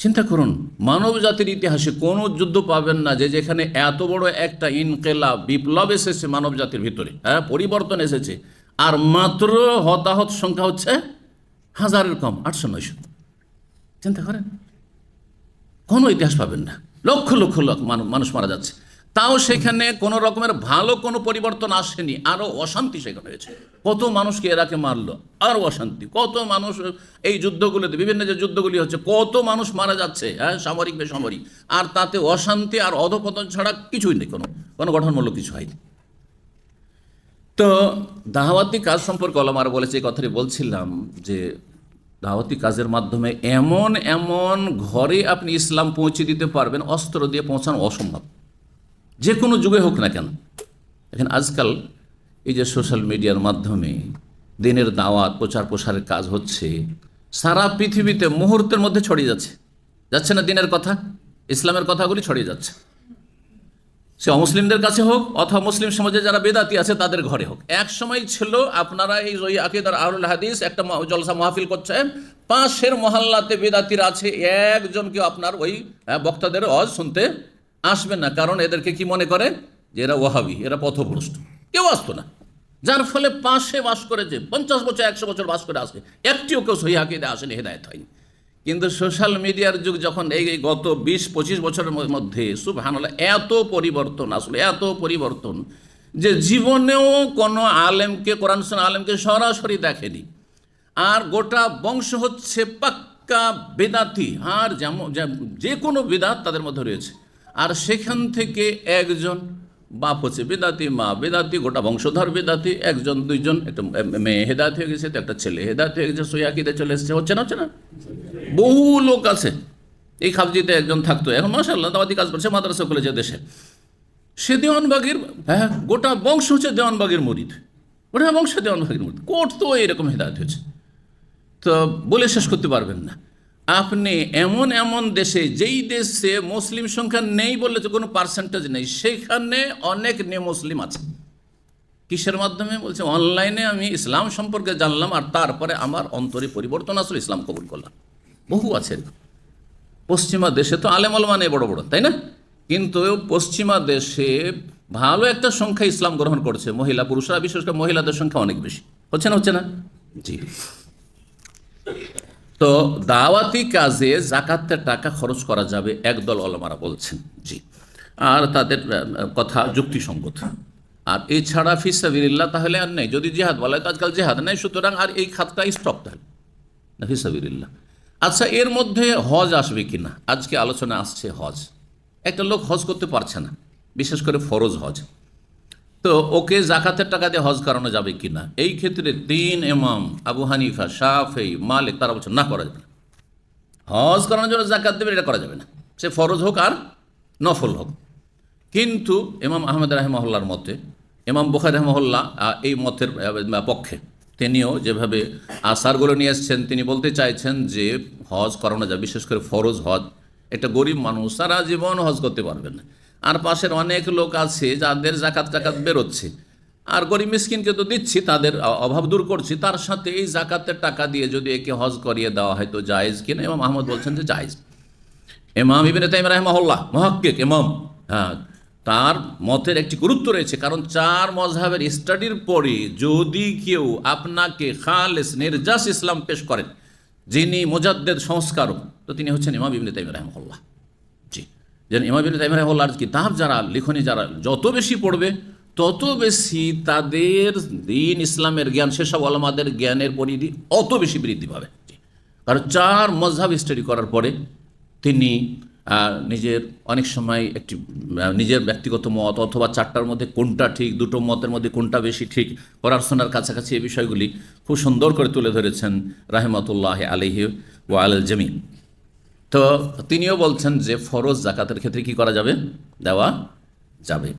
চিন্তা করুন মানব জাতির ইতিহাসে কোনো যুদ্ধ পাবেন না যে যেখানে এত বড় একটা ইনকেলা বিপ্লব এসেছে মানব জাতির ভিতরে হ্যাঁ পরিবর্তন এসেছে। আর মাত্র হতাহত সংখ্যা হচ্ছে হাজারের কম, আটশো নয়শো। চিন্তা করেন? কোনো ইতিহাস পাবেন না। লক্ষ লক্ষ লক্ষ মানুষ মারা যাচ্ছে। তাও সেখানে কোনো রকমের ভালো কোনো পরিবর্তন আসেনি আরও অশান্তি সেখানে হয়েছে। কত মানুষকে এরাকে মারলো আরও অশান্তি। কত মানুষ এই যুদ্ধগুলোতে, বিভিন্ন যে যুদ্ধগুলি হচ্ছে, কত মানুষ মারা যাচ্ছে হ্যাঁ সামরিক, বেসামরিক। আর তাতে অশান্তি আর অধপতন ছাড়া কিছুই নেই, কোনো কোনো গঠনমূলক কিছু হয়নি। তো দাওয়াতি কাজ সম্পর্কে অলমার বলেছে, এই কথাটি বলছিলাম যে দাওয়াতি কাজের মাধ্যমে এমন এমন ঘরে আপনি ইসলাম পৌঁছে দিতে পারবেন, অস্ত্র দিয়ে পৌঁছানো অসম্ভব। যে কোনো যুগে হোক না কেন। এখন আজকাল এই যে সোশ্যাল মিডিয়ার মাধ্যমে দিনের দাওয়াত প্রচার প্রসারের কাজ হচ্ছে সারা পৃথিবীতে মুহূর্তের মধ্যে ছড়িয়ে যাচ্ছে। যাচ্ছে না দিনের কথা ইসলামের কথাগুলি ছড়িয়ে যাচ্ছে। সে অমুসলিমদের কাছে হোক অথবা মুসলিম সমাজে যারা বেদাতি আছে তাদের ঘরে হোক। এক সময় ছিল আপনারা এই ওই আকিদার আহরুল হাদিস একটা জলসা মাহফিল করছেন পাশের মহল্লাতে বেদাতির আছে একজনকে আপনার ওই হ্যাঁ, বক্তাদের অজ শুনতে আসবে না, কারণ এদেরকে কি মনে করে? যে এরা ওহাবি এরা পথভ্রষ্ট। কেউ আসতো না। যার ফলে পাশে বাস করেছে পঞ্চাশ বছর, একশো বছর বাস করে আসে, একটিও কেউ সহি আকিদে আসেনি, হেদায়ত হয়নি। কিন্তু সোশ্যাল মিডিয়ার যুগ যখন এই গত বিশ, পঁচিশ বছরের মধ্যে, সুবহানাল্লাহ, এত পরিবর্তন আসলে, এত পরিবর্তন যে জীবনেও কোনো আলেমকে, কোরআন আলেমকে সরাসরি দেখেনি। আর গোটা বংশ হচ্ছে পাক্কা বেদাতি। আর যেমন যে কোনো বেদাত তাদের মধ্যে রয়েছে। আর সেখান থেকে একজন বাপ হচ্ছে বেদাতি, মা বেদাতি, গোটা বংশধর বেদাতি, একজন, দুইজন, একটা মেয়ে হেদায়ত হয়ে গেছে তো একটা ছেলে হেদায়ত হয়ে গেছে সৈয়াকিতে চলে এসেছে, হচ্ছে না হচ্ছে না? বহু লোক আছে। এই খাবজিতে একজন থাকতো। এখন মাসাল্লাহ দাওয়াতি কাজ করছে মাদ্রাসা কলেজে দেশে। সে দেওয়ানবাগের হ্যাঁ গোটা বংশ হচ্ছে দেওয়ানবাগের মরিদ। গোটা বংশ দেওয়ানবাগের মরিদ। কোর্ট তো এরকম হেদায়ত হয়েছে। তো বলে শেষ করতে পারবেন না। আপনি এমন এমন দেশে, যেই দেশে মুসলিম সংখ্যা নেই বললে তো কোনো পার্সেন্টেজ নেই, সেখানে অনেক নে মুসলিম আছে। কিসের মাধ্যমে? বলছে, অনলাইনে আমি ইসলাম সম্পর্কে জানলাম আর তারপরে আমার অন্তরে পরিবর্তন আসলে, ইসলাম কবুল করলাম। বহু আছে পশ্চিমা দেশে তো আলেম মানে বড় বড়, তাই না? কিন্তু পশ্চিমা দেশে ভালো একটা সংখ্যা ইসলাম গ্রহণ করছে, মহিলা পুরুষরা, বিশেষ করে মহিলাদের সংখ্যা অনেক বেশি। হচ্ছে না হচ্ছে না? জি। তো দাওয়াতি কাজে জাকাতের টাকা খরচ করা যাবে, একদল অলমারা বলছেন। জি। আর তাদের কথা যুক্তিসঙ্গত। আর এছাড়া ফিসাবিল্লাহ তাহলে আর নেই। যদি জেহাদ বলা হয় আজকাল জেহাদ নেই, সুতরাং আর এই খাতটা স্টপ তাহলে। না ফিসাবিল্লাহ আচ্ছা এর মধ্যে হজ আসবে কি না? আজকে আলোচনা আসছে হজ। একটা লোক হজ করতে পারছে না, বিশেষ করে ফরজ হজ। তো ওকে জাকাতের টাকা দিয়ে হজ করানো যাবে কি না এই ক্ষেত্রে তিন এমাম আবু হানিফা শাফেই মালিক, তারা বলছে, না, করা যাবে না। হজ করানোর জন্য জাকাত দেবে, এটা করা যাবে না। সে ফরজ হোক আর নফল হোক। কিন্তু এমাম আহমেদ রাহেমহল্লার মতে, ইমাম বুখার রহমহল্লা এই মতের পক্ষে তিনিও যেভাবে আসারগুলো নিয়ে এসছেন, তিনি বলতে চাইছেন যে হজ করানো যায়, বিশেষ করে ফরজ হজ। একটা গরিব মানুষ সারা জীবন হজ করতে পারবেন না। আর পাশের অনেক লোক আছে যাদের জাকাত টাকাত বেরোচ্ছে। আর গরিব মিসকিনকে তো দিচ্ছি, তাদের অভাব দূর করছি। তার সাথে এই জাকাতের টাকা দিয়ে যদি একে হজ করিয়ে দেওয়া হয় তো জায়েজ কিনা এবং আহমদ বলছেন যে জায়েজ। এমাম ইবিন তাইম রাহমাহুল্লাহ, মহাক্কিক ইমাম। হ্যাঁ তার মতের একটি গুরুত্ব রয়েছে, কারণ চার মজহাবের স্টাডির পরে যদি কেউ আপনাকে খালেস, নির্যাস ইসলাম পেশ করেন, যিনি মোজাদ্দেদ সংস্কারক, তো তিনি হচ্ছেন ইমাম ইবিন তাইম রাহমাহুল্লাহ। জি যেন ইমাম ইবিন তাইম রাহমাহুল্লাহর কিতাব যারা, লিখনি যারা, যত বেশি পড়বে, তত বেশি তাদের দিন ইসলামের জ্ঞান, সেসব আলমাদের জ্ঞানের পরিধি অত বেশি বৃদ্ধি পাবে। কারণ চার মজহাব স্টাডি করার পরে তিনি নিজের অনেক সময় একটি নিজের ব্যক্তিগত মত অথবা চারটার মধ্যে কোনটা ঠিক, দুটো মতের মধ্যে কোনটা বেশি ঠিক পড়াশোনার কাছাকাছি এই বিষয়গুলি খুব সুন্দর করে তুলে ধরেছেন রাহেমতুল্লাহ আলহি ও আল জমিন তো তিনিও বলছেন যে ফরজ জাকাতের ক্ষেত্রে কি করা যাবে? দেওয়া যাবে।